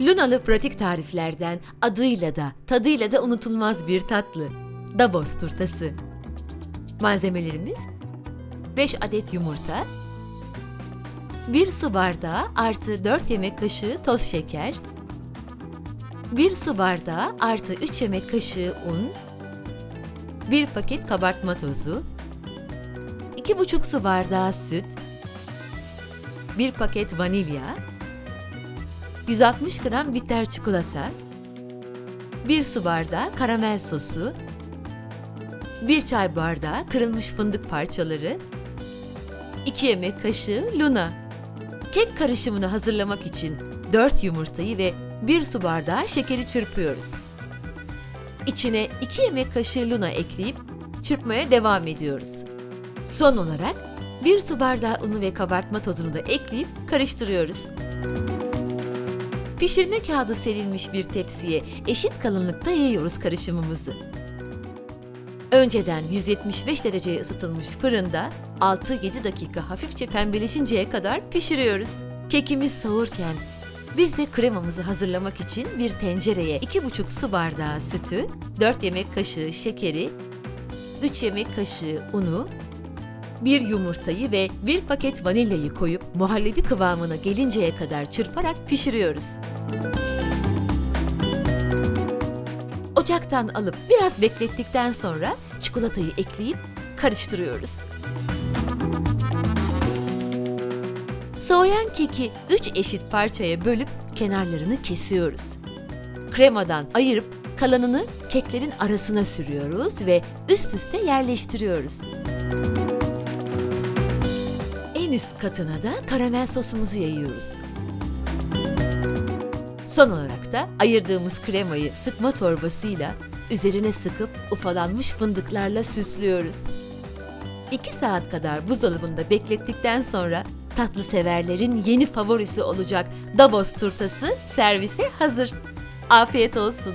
Lunalı pratik tariflerden adıyla da tadıyla da unutulmaz bir tatlı. Davos turtası. Malzemelerimiz 5 adet yumurta, 1 su bardağı artı 4 yemek kaşığı toz şeker, 1 su bardağı artı 3 yemek kaşığı un, 1 paket kabartma tozu, 2,5 su bardağı süt, 1 paket vanilya, 160 gram bitter çikolata, 1 su bardağı karamel sosu, 1 çay bardağı kırılmış fındık parçaları, 2 yemek kaşığı luna. Kek karışımını hazırlamak için 4 yumurtayı ve 1 su bardağı şekeri çırpıyoruz. İçine 2 yemek kaşığı luna ekleyip çırpmaya devam ediyoruz. Son olarak 1 su bardağı unu ve kabartma tozunu da ekleyip karıştırıyoruz. Pişirme kağıdı serilmiş bir tepsiye eşit kalınlıkta yayıyoruz karışımımızı. Önceden 175 dereceye ısıtılmış fırında 6-7 dakika hafifçe pembeleşinceye kadar pişiriyoruz. Kekimiz soğurken biz de kremamızı hazırlamak için bir tencereye 2,5 su bardağı sütü, 4 yemek kaşığı şekeri, 3 yemek kaşığı unu, bir yumurtayı ve bir paket vanilyayı koyup muhallebi kıvamına gelinceye kadar çırparak pişiriyoruz. Ocaktan alıp biraz beklettikten sonra çikolatayı ekleyip karıştırıyoruz. Soğuyan keki 3 eşit parçaya bölüp kenarlarını kesiyoruz. Kremadan ayırıp kalanını keklerin arasına sürüyoruz ve üst üste yerleştiriyoruz. En üst katına da karamel sosumuzu yayıyoruz. Son olarak da ayırdığımız kremayı sıkma torbasıyla üzerine sıkıp ufalanmış fındıklarla süslüyoruz. 2 saat kadar buzdolabında beklettikten sonra tatlı severlerin yeni favorisi olacak Davos turtası servise hazır. Afiyet olsun.